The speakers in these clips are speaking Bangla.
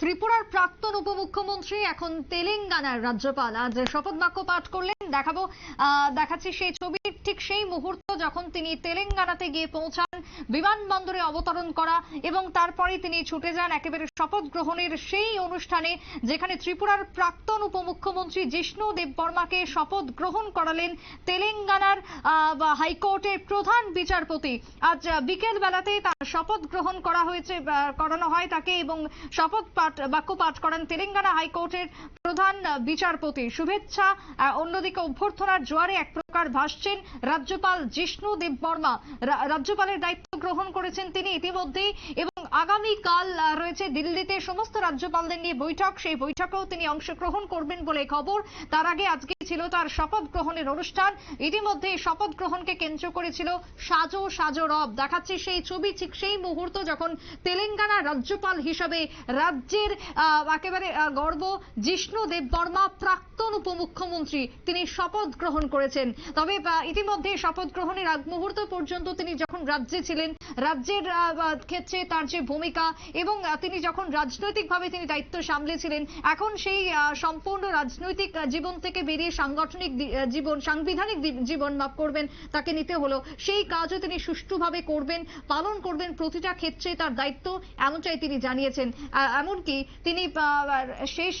ত্রিপুরার প্রাক্তন উপমুখ্যমন্ত্রী, এখন তেলেঙ্গানার রাজ্যপাল। আজ শপথ বাক্য পাঠ করলেন, দেখাবো দেখাচ্ছি সেই ছবি। ঠিক সেই মুহূর্ত যখন তিনি তেলেঙ্গানাতে গিয়ে পৌঁছান, বিমানবন্দরে অবতরণ করা এবং তারপরে তিনি ছুটে যান একেবারে শপথ গ্রহণের সেই অনুষ্ঠানে, যেখানে ত্রিপুরার প্রাক্তন উপমুখ্যমন্ত্রী জিষ্ণু দেববর্মাকে শপথ গ্রহণ করালেন তেলেঙ্গানার হাইকোর্টের প্রধান বিচারপতি। আজ বিকেল বেলাতে তার শপথ গ্রহণ করা হয়েছে করানো হয় তাকে এবং শপথ পাঠ, বাক্য পাঠ করেন তেলেঙ্গানা হাইকোর্টের প্রধান বিচারপতি। শুভেচ্ছা অন্যদিকে অভ্যর্থনার জোয়ারে এক প্রকার ভাসছেন রাজ্যপাল জিষ্ণু দেববর্মা। রাজ্যপালের দায়িত্ব গ্রহণ করেছেন তিনি ইতিমধ্যেই এবং আগামীকাল রয়েছে দিল্লিতে সমস্ত রাজ্যপালদের নিয়ে বৈঠক। সেই বৈঠকেও তিনি অংশগ্রহণ করবেন বলে খবর। তার আগে আজকে ছিল তার শপথ গ্রহণের অনুষ্ঠান। ইতিমধ্যে শপথ গ্রহণকে কেন্দ্র করেছিল সাজো সাজো রব। দেখাচ্ছে সেই ছবি ঠিক সেই মুহূর্ত যখন তেলেঙ্গানা রাজ্যপাল হিসাবে রাজ্যের একেবারে গর্ব জিষ্ণু দেববর্মা প্রাক্তন উপমুখ্যমন্ত্রী। তিনি শপথ গ্রহণ করেছেন। তবে ইতিমধ্যে শপথ গ্রহণের আগ মুহূর্ত পর্যন্ত তিনি যখন রাজ্যে ছিলেন রাজ্যের ক্ষেত্রে তার যে ভূমিকা এবং তিনি যখন রাজনৈতিকভাবে তিনি দায়িত্ব সামলেছিলেন এখন সেই সম্পূর্ণ রাজনৈতিক জীবন থেকে বেরিয়ে সাংগঠনিক জীবন সাংবিধানিক জীবন মাপ করবেন তাকে নিতে হলো। সেই কাজও তিনি সুষ্ঠুভাবে করবেন পালন করবেন প্রতিটা ক্ষেত্রে তার দায়িত্ব এমনটাই তিনি জানিয়েছেন। আহ, এমনকি তিনি শেষ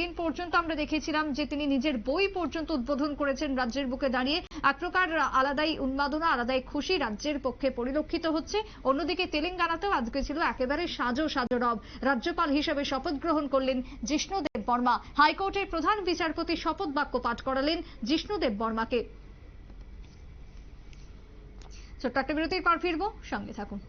দিন পর্যন্ত আমরা দেখেছিলাম যে তিনি নিজের বই পর্যন্ত উদ্বোধন করেছেন রাজ্যের বুকে দাঁড়িয়ে। এক প্রকার আলাদাই উন্মাদনা, আলাদাই খুশি রাজ্যের পক্ষে পরিলক্ষিত হচ্ছে। অন্যদিকে তেলেঙ্গানাতেও আজকে ছিল একেবারে সাজো সাজো রব। রাজ্যপাল হিসেবে শপথ গ্রহণ করলেন জিষ্ণুদেব বর্মা। হাইকোর্টের প্রধান বিচারপতি শপথ বাক্য পাঠ করালেন জিষ্ণুদেব বর্মাকে। ছোট্ট একটা বিরতির পর ফিরবো, সঙ্গে থাকুন।